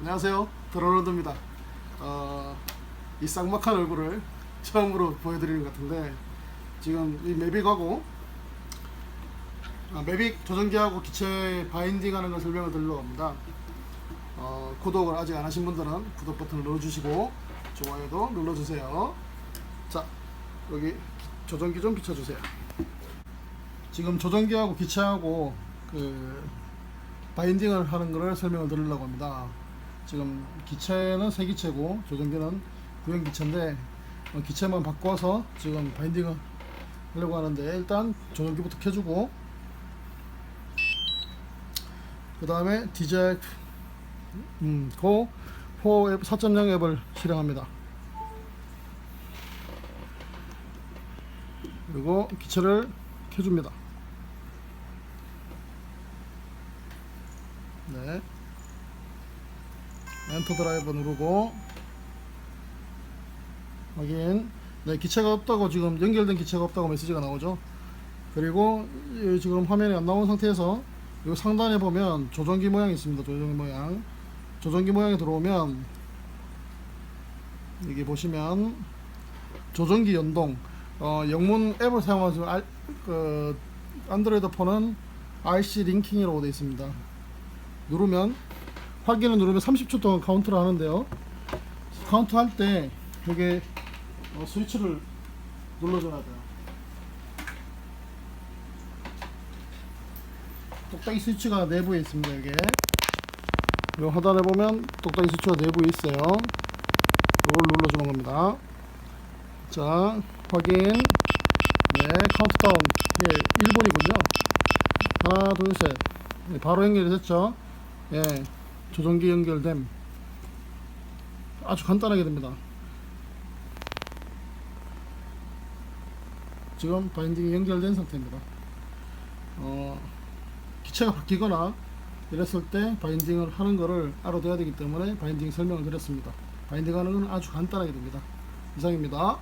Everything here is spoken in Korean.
안녕하세요. 드로로드입니다. 어, 이 쌍막한 얼굴을 처음으로 보여드리는 것 같은데 지금 이 매빅하고 아, 매빅 조전기하고 기체 바인딩 하는 걸 설명을 드리려고 합니다. 어, 구독을 아직 안 하신 분들은 구독 버튼을 눌러주시고 좋아요도 눌러주세요. 자 여기 조전기 좀 비춰주세요. 지금 조전기하고 기체하고 그 바인딩을 하는 거를 설명을 드리려고 합니다. 지금 기체는 새 기체고 조전기는 구형 기체인데 어, 기체만 바꿔서 지금 바인딩을 하려고 하는데 일단 조전기부터 켜주고 그 다음에 디젝 음, 고 4앱 4.0 앱을 실행합니다. 그리고 기체를 켜줍니다. 네. 엔터 드라이버 누르고 확인. 네, 기체가 없다고 지금 연결된 기체가 없다고 메시지가 나오죠. 그리고 이 지금 화면이 안 나온 상태에서 이 상단에 보면 조정기 모양이 있습니다. 조정기 모양. 조정기 모양이 들어오면 여기 보시면 조정기 연동 어, 영문 앱을 사용하시면 알, 그 안드로이드 폰은 RC 링킹이라고 되어 있습니다. 누르면 확인을 누르면 30초 동안 카운트를 하는데요. 카운트 할 때 여기 어, 스위치를 눌러줘야 돼요. 똑딱이 스위치가 내부에 있습니다. 이게 이 하단에 보면 똑딱이 스위치가 내부에 있어요. 이걸 눌러주는 겁니다. 자 확인. 네 카운트다운 예 1분이군요. 하나 둘 셋. 네, 바로 연결이 됐죠. 예, 조종기 연결됨 아주 간단하게 됩니다. 지금 바인딩이 연결된 상태입니다. 어, 기체가 바뀌거나 이랬을 때 바인딩을 하는 것을 알아둬야 되기 때문에 바인딩 설명을 드렸습니다. 바인딩 하는 건 아주 간단하게 됩니다. 이상입니다.